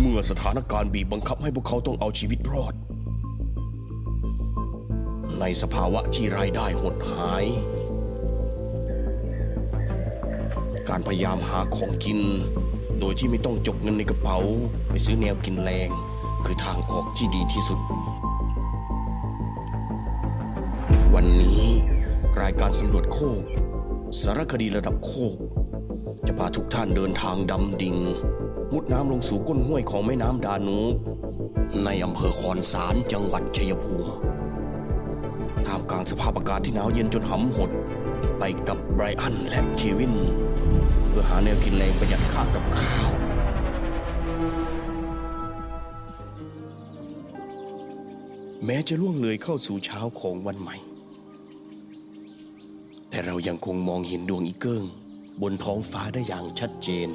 เมื่อสถานการณ์บีบบังคับให้พวกเขาต้องเอาชีวิตรอด ในสภาวะที่รายได้หดหาย การพยายามหาของกิน โดยที่ไม่ต้องจกเงินในกระเป๋า ไปซื้อแนวกินแรง คือทางออกที่ดีที่สุด วันนี้รายการสำรวจโคก สารคดีระดับโคก จะพาทุกท่านเดินทางดำดิ่ง มุดน้ำลงสู่ก้นห้วยของแม่น้ำดานูบในอำเภอคอนสารจังหวัดชัยภูมิท่ามกลางสภาพอากาศที่หนาวเย็นจนหำหด ไปกับไบรอันและเควิน เพื่อหาแนวกินแรงประหยัดค่ากับข้าว แม้จะล่วงเลยเข้าสู่เช้าของวันใหม่ แต่เรายังคงมองเห็นดวงอีเกิ้ง บนท้องฟ้าได้อย่างชัดเจน